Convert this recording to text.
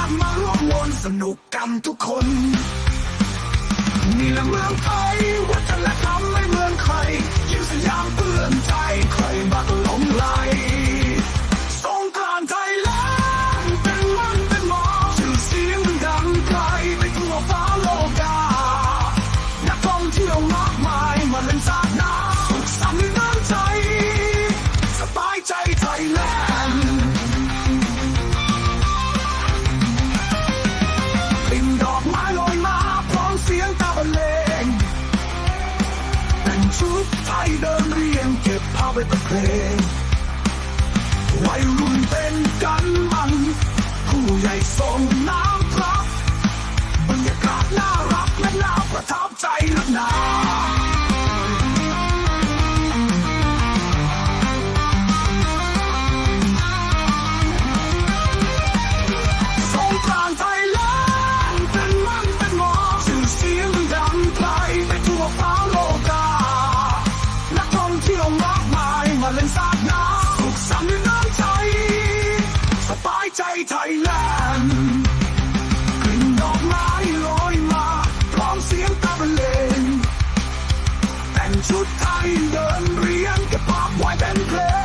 าติมาร่วมวนสนุกกันทุกคน นี่แหละเมืองไทยวัฒนธรรมไม่เหมือนใครยิ่งสยามเปื้อนใจใครมา ไทยเดินเรียงเก็บภาพไว้เป็นเพลงวัยรุ่นเป็นกันมัน ผู้ใหญ่สอง ไทยแลนด์กลิ่นดอกไม้ลอยมาพร้อมเสียงตาบรรเลงแต่งชุดไทยเดินเรียงเก็บภาพไว้เป็นเพลง